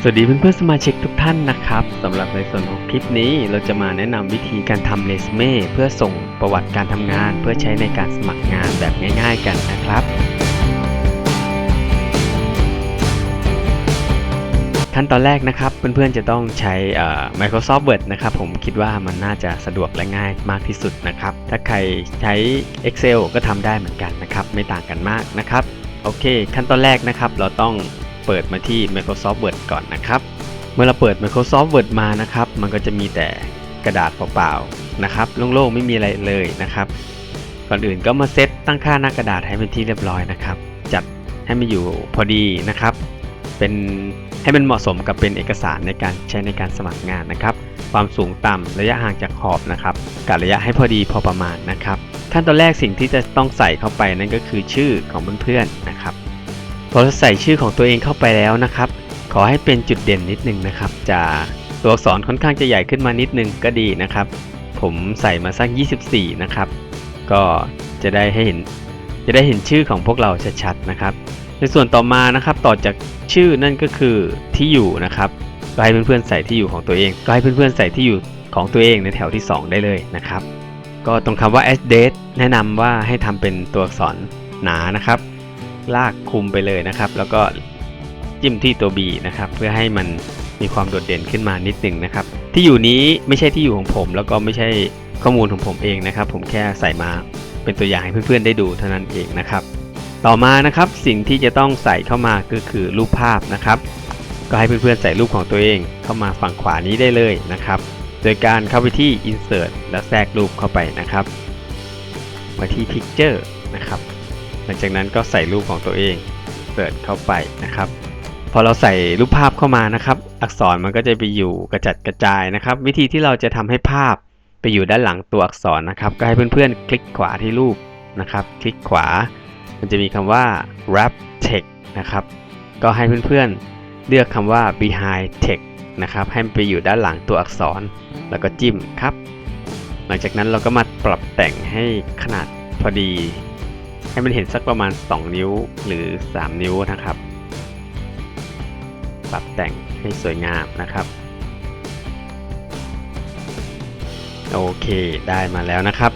สวัสดีเพื่อนๆสมาชิกทุกท่านนะครับสำหรับในส่วนของคลิปนี้เราจะมาแนะนำวิธีการทำเรซูเม่เพื่อส่งประวัติการทำงาน เพื่อใช้ในการสมัครงานแบบง่าย ๆ กันนะครับ ขั้นตอนแรกนะครับเพื่อนๆจะต้องใช้ Microsoft Word นะครับผมคิดว่ามันน่าจะสะดวกและง่ายมากที่สุดนะครับ ถ้าใครใช้ Excel ก็ทำได้เหมือนกันนะครับ ไม่ต่างกันมากนะครับ โอเค ขั้นตอนแรกนะครับเราต้อง เปิดมาที่ Microsoft Word ก่อนนะครับ เมื่อเราเปิด Microsoft Word มานะครับ มันก็จะมีแต่กระดาษเปล่าๆนะครับโล่งๆไม่มีอะไรเลยนะครับ ก่อนอื่นก็มาเซตตั้งค่าหน้ากระดาษให้เป็นที่เรียบร้อยนะครับ จัดให้มันอยู่พอดีนะครับ เป็นให้มันเหมาะสมกับเป็นเอกสารในการใช้ในการสมัครงานนะครับ ความสูงต่ำระยะห่างจากขอบนะครับกับระยะให้พอดีพอประมาณนะครับขั้นตอนแรกสิ่งที่จะต้องใส่เข้าไปนั่นก็คือชื่อของเพื่อนๆนะครับ พอใส่ชื่อของตัวเองเข้าไปแล้วนะครับ ขอให้เป็นจุดเด่นนิดนึงนะครับจะตัวอักษรค่อนข้างจะใหญ่ขึ้นมานิดนึงก็ดีนะครับ ผมใส่มาสัก 24 นะครับ ก็จะได้ให้เห็นจะได้เห็นชื่อของพวกเราชัดๆนะครับ ในส่วนต่อมานะครับต่อจากชื่อนั่นก็คือที่อยู่นะครับก็ให้เพื่อนๆใส่ที่อยู่ของตัวเองก็ให้เพื่อนๆใส่ที่อยู่ของตัวเองในแถวที่ 2 ได้เลยนะครับ ก็ตรงคำว่า as date แนะนำว่าให้ทำเป็นตัวอักษรหนานะครับ ลากคุมไปเลยนะครับ แล้วก็จิ้มที่ตัว B นะครับ เพื่อให้มันมีความโดดเด่นขึ้นมานิดหนึ่งนะครับ ที่อยู่นี้ไม่ใช่ที่อยู่ของผม แล้วก็ไม่ใช่ข้อมูลของผมเองนะครับ ผมแค่ใส่มาเป็นตัวอย่างให้เพื่อนๆได้ดูเท่านั้นเองนะครับ ต่อมานะครับสิ่งที่จะต้องใส่เข้ามาก็คือรูปภาพนะครับ ก็ให้เพื่อนๆใส่รูปของตัวเองเข้ามาฝั่งขวานี้ได้เลยนะครับ โดยการเข้าไปที่ insert แล้วแทรกรูปเข้าไปนะครับ มาที่ picture นะครับ หลังจากนั้นก็ใส่รูปของตัวเองเสิร์ชเข้าไปนะครับ พอเราใส่รูปภาพเข้ามานะครับ อักษรมันก็จะไปอยู่กระจัดกระจายนะครับ วิธีที่เราจะทำให้ภาพไปอยู่ด้านหลังตัวอักษรนะครับ ก็ให้เพื่อนๆ คลิกขวาที่รูปนะครับ คลิกขวา มันจะมีคำว่า wrap text นะครับ ก็ให้เพื่อนๆ เลือกคำว่า behind text นะครับให้มันไปอยู่ด้านหลังตัวอักษร แล้วก็จิ้มครับ หลังจากนั้นเราก็มาปรับแต่งให้ขนาดพอดี ให้มันเห็นสักประมาณ 2 นิ้วหรือ 3 นิ้วนะครับ ปรับแต่งให้สวยงามนะครับ โอเคได้มาแล้วนะครับ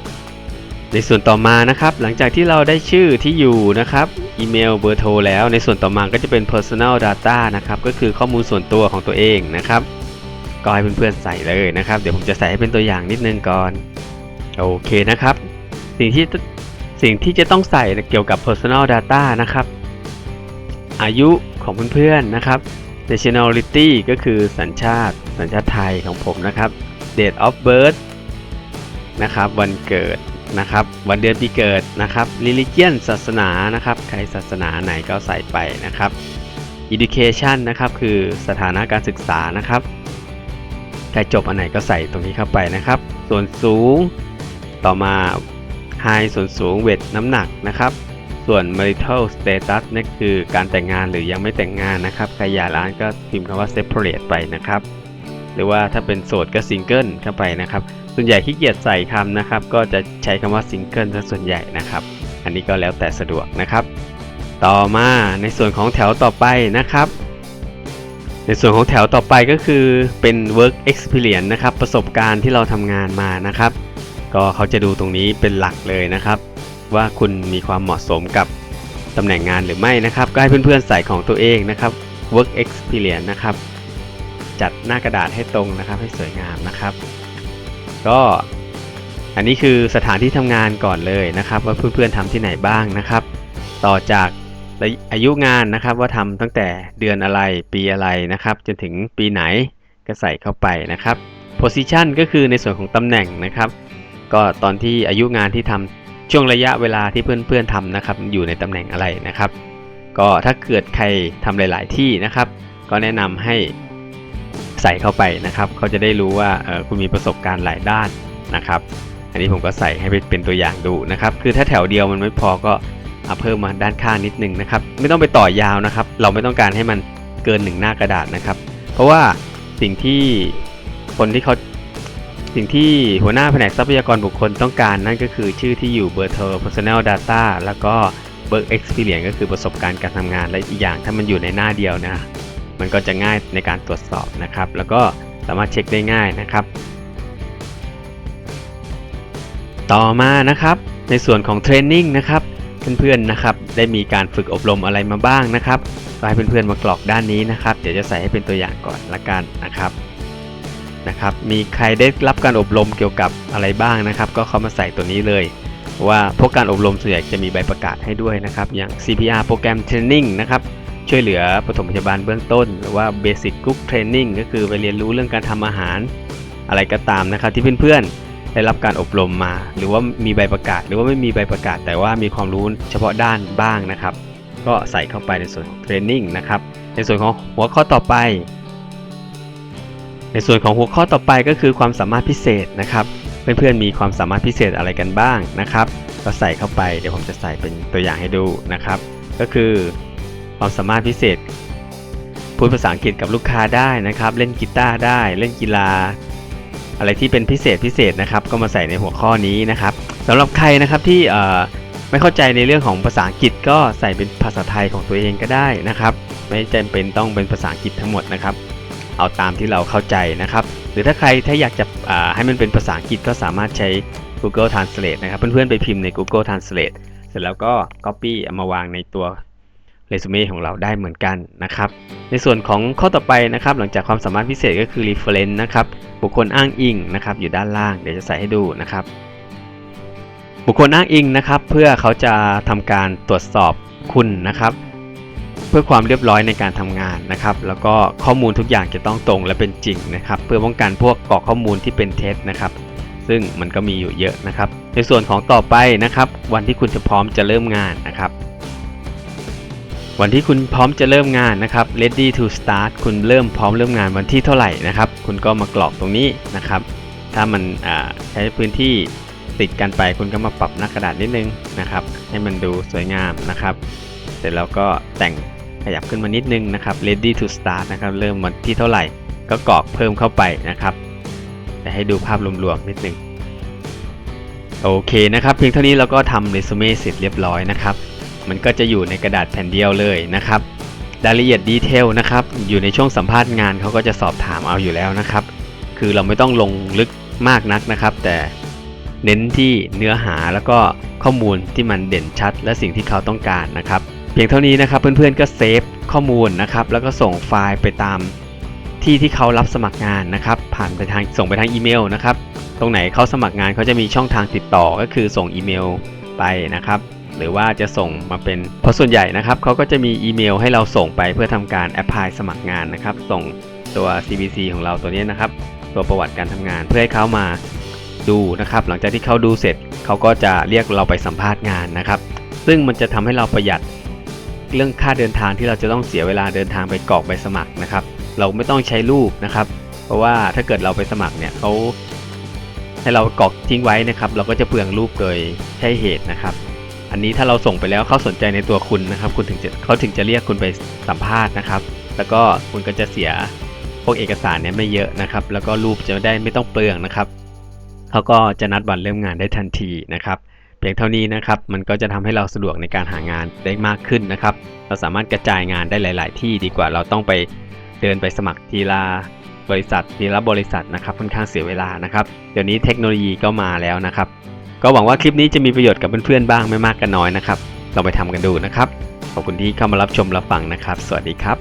ในส่วนต่อมานะครับ หลังจากที่เราได้ชื่อที่อยู่นะครับอีเมลเบอร์โทรแล้วในส่วนต่อมาก็จะเป็น personal data นะครับ ก็คือข้อมูลส่วนตัวของตัวเองนะครับก็ให้เพื่อนๆใส่เลยนะครับ เดี๋ยวผมจะใส่ให้เป็นตัวอย่างนิดนึงก่อน โอเคนะครับ สิ่งที่ สิ่งที่จะต้องใส่เกี่ยวกับ personal data นะครับ อายุของเพื่อนๆนะครับ nationality ก็คือสัญชาติ สัญชาติไทยของผมนะครับ date of birth นะครับ วันเกิดนะครับ วันเดือนปีเกิดนะครับ religion ศาสนานะครับ ใครศาสนาไหนก็ใส่ไปนะครับ education นะครับ คือสถานะการศึกษานะครับใครจบอันไหนก็ใส่ตรงนี้เข้าไปนะครับ ส่วนสูงต่อมา high ส่วนสูง weight น้ำหนักนะครับ ส่วน marital status นั่นคือการแต่งงานหรือยังไม่แต่งงานนะครับใครหย่าร้างก็พิมพ์คำว่า separate ไปนะครับ หรือว่าถ้าเป็นโสดก็ single เข้าไปนะครับ ส่วนใหญ่ขี้เกียจใส่คำนะครับ ก็จะใช้คำว่า single ซะส่วนใหญ่นะครับ อันนี้ก็แล้วแต่สะดวกนะครับ ต่อมาในส่วนของแถวต่อไปนะครับในส่วนของแถวต่อไปก็คือเป็น work experience นะครับ ประสบการณ์ที่เราทำงานมานะครับ ก็เขาจะดูตรงนี้เป็นหลักเลยนะครับ ว่าคุณมีความเหมาะสมกับตำแหน่งงานหรือไม่นะครับ ก็ให้เพื่อนๆใส่ของตัวเองนะครับ work experience นะครับ จัดหน้ากระดาษให้ตรงนะครับ ให้สวยงามนะครับ ก็อันนี้คือสถานที่ทำงานก่อนเลยนะครับ ว่าเพื่อนๆทำที่ไหนบ้างนะครับ ต่อจากอายุงานนะครับว่าทำตั้งแต่เดือนอะไรปีอะไรนะครับ จนถึงปีไหนก็ใส่เข้าไปนะครับ position ก็คือในส่วนของตำแหน่งนะครับ ก็ตอนที่อายุงานที่ทำช่วงระยะเวลาที่เพื่อนๆทำนะครับอยู่ในตำแหน่งอะไรนะครับ ก็ถ้าเกิดใครทำหลาย ๆ ที่นะครับ ก็แนะนำให้ใส่เข้าไปนะครับ เขาจะได้รู้ว่าเออคุณมีประสบการณ์หลายด้านนะครับ อันนี้ผมก็ใส่ให้เป็นตัวอย่างดูนะครับ คือถ้าแถวเดียวมันไม่พอก็เอาเพิ่มมาด้านข้างนิดนึงนะครับ ไม่ต้องไปต่อยาวนะครับ เราไม่ต้องการให้มันเกินหนึ่งหน้ากระดาษนะครับ เพราะว่าสิ่งที่คนที่เขา สิ่งที่หัวหน้าแผนกทรัพยากรบุคคลต้องการนั่นก็คือชื่อที่อยู่เบอร์โทร personal data แล้วก็ work experience ก็คือประสบการณ์การทำงานและอีกอย่างถ้ามันอยู่ในหน้าเดียวนะ มันก็จะง่ายในการตรวจสอบนะครับ แล้วก็สามารถเช็คได้ง่ายนะครับ ต่อมานะครับ ในส่วนของเทรนนิ่งนะครับเพื่อนๆนะครับ ได้มีการฝึกอบรมอะไรมาบ้างนะครับให้เพื่อนๆมากรอกด้านนี้นะครับ เดี๋ยวจะใส่ให้เป็นตัวอย่างก่อนละกันนะครับ นะครับ มีใครได้รับการอบรมเกี่ยวกับอะไรบ้างนะครับ ก็เข้ามาใส่ตัวนี้เลย ว่าพวกการอบรมส่วนใหญ่จะมีใบประกาศให้ด้วยนะครับ อย่าง CPR โปรแกรมเทรนนิ่งนะครับช่วยเหลือปฐมพยาบาลเบื้องต้น หรือว่า Basic Cook Training ก็คือไปเรียนรู้เรื่องการทำอาหาร อะไรก็ตามนะครับที่เพื่อนๆ ได้รับการอบรมมา หรือว่ามีใบประกาศ หรือว่าไม่มีใบประกาศ แต่ว่ามีความรู้เฉพาะด้านบ้างนะครับ ก็ใส่เข้าไปในส่วนของเทรนนิ่งนะครับในส่วนของหัวข้อต่อไป ในส่วนของหัวข้อต่อไปก็คือความสามารถพิเศษนะครับ เพื่อนๆมีความสามารถพิเศษอะไรกันบ้างนะครับ ก็ใส่เข้าไปเดี๋ยวผมจะใส่เป็นตัวอย่างให้ดูนะครับ ก็คือความสามารถพิเศษ พูดภาษาอังกฤษกับลูกค้าได้นะครับ เล่นกีตาร์ได้ เล่นกีฬา อะไรที่เป็นพิเศษพิเศษนะครับ ก็มาใส่ในหัวข้อนี้นะครับสำหรับใครนะครับที่ไม่เข้าใจในเรื่องของภาษาอังกฤษก็ใส่เป็นภาษาไทยของตัวเองก็ได้นะครับ ไม่จำเป็นต้องเป็นภาษาอังกฤษทั้งหมดนะครับ เอาตามที่เราเข้าใจนะครับ หรือถ้าใครถ้าอยากจะให้มันเป็นภาษาอังกฤษก็สามารถใช้ Google Translate นะครับ เพื่อนๆไปพิมพ์ใน Google Translate เสร็จแล้วก็ Copy เอามาวางในตัวเรซูเม่ของเราได้เหมือนกันนะครับ ในส่วนของข้อต่อไปนะครับ หลังจากความสามารถพิเศษก็คือ reference นะครับ บุคคลอ้างอิงนะครับ อยู่ด้านล่าง เดี๋ยวจะใส่ให้ดูนะครับ บุคคลอ้างอิงนะครับ เพื่อเขาจะทำการตรวจสอบคุณนะครับ เพื่อความเรียบร้อยในการทำงานนะครับ แล้วก็ข้อมูลทุกอย่างจะต้องตรงและเป็นจริงนะครับ เพื่อป้องกันพวกกรอกข้อมูลที่เป็นเท็จนะครับ ซึ่งมันก็มีอยู่เยอะนะครับ ในส่วนของต่อไปนะครับ วันที่คุณจะพร้อมจะเริ่มงานนะครับวันที่คุณพร้อมจะเริ่มงานนะครับ ready to start คุณเริ่มพร้อมเริ่มงานวันที่เท่าไหร่นะครับ คุณก็มากรอกตรงนี้นะครับ ถ้ามันใช้พื้นที่ติดกันไป คุณก็มาปรับหน้ากระดาษนิดนึงนะครับ ให้มันดูสวยงามนะครับ เสร็จแล้วก็แต่ง ขยับขึ้นมานิดนึงนะครับ ready to start นะครับเริ่มวันที่เท่าไหร่ก็กรอกเพิ่มเข้าไปนะครับจะให้ดูภาพรวมๆนิดนึงโอเคนะครับ เพียงเท่านี้เราก็ทำเรซูเม่เสร็จเรียบร้อยนะครับ มันก็จะอยู่ในกระดาษแผ่นเดียวเลยนะครับรายละเอียดดีเทลนะครับอยู่ในช่วงสัมภาษณ์งานเขาก็จะสอบถามเอาอยู่แล้วนะครับ คือเราไม่ต้องลงลึกมากนักนะครับ แต่เน้นที่เนื้อหาแล้วก็ข้อมูลที่มันเด่นชัด และสิ่งที่เขาต้องการนะครับ เพียงเท่านี้นะครับเพื่อนๆก็เซฟข้อมูลนะครับแล้วก็ส่งไฟล์ไปตามที่ที่เขารับสมัครงานนะครับ ผ่านไปทางส่งไปทางอีเมลนะครับ ตรงไหนเขาสมัครงานเขาจะมีช่องทางติดต่อก็คือส่งอีเมลไปนะครับ หรือว่าจะส่งมาเป็นเพราะส่วนใหญ่นะครับเขาก็จะมีอีเมลให้เราส่งไปเพื่อทำการแอพพลายสมัครงานนะครับ ส่งตัว CBC ของเราตัวนี้นะครับ ตัวประวัติการทำงานเพื่อให้เขามาดูนะครับ หลังจากที่เขาดูเสร็จเขาก็จะเรียกเราไปสัมภาษณ์งานนะครับ ซึ่งมันจะทำให้เราประหยัด เรื่องค่าเดินทางที่เราจะต้องเสียเวลาเดินทางไปกรอกใบสมัครนะครับ เราไม่ต้องใช้รูปนะครับ เพราะว่าถ้าเกิดเราไปสมัครเนี่ยเขาให้เรากรอกทิ้งไว้นะครับ เราก็จะเปลืองรูปโดยใช่เหตุนะครับ อันนี้ถ้าเราส่งไปแล้วเขาสนใจในตัวคุณนะครับ คุณถึงจะเขาถึงจะเรียกคุณไปสัมภาษณ์นะครับ แล้วก็คุณก็จะเสียพวกเอกสารเนี่ยไม่เยอะนะครับ แล้วก็รูปจะได้ไม่ต้องเปลืองนะครับเขาก็จะนัดวันเริ่มงานได้ทันทีนะครับ เพียงเท่านี้นะครับ มันก็จะทำให้เราสะดวกในการหางานได้มากขึ้นนะครับ เราสามารถกระจายงานได้หลาย ๆ ที่ดีกว่าเราต้องไปเดินไปสมัครทีละบริษัททีละบริษัทนะครับค่อนข้างเสียเวลานะครับ เดี๋ยวนี้เทคโนโลยีก็มาแล้วนะครับ ก็หวังว่าคลิปนี้จะมีประโยชน์กับเพื่อน ๆ บ้างไม่มากก็น้อยนะครับลองไปทำกันดูนะครับ ขอบคุณที่เข้ามารับชมรับฟังนะครับ สวัสดีครับ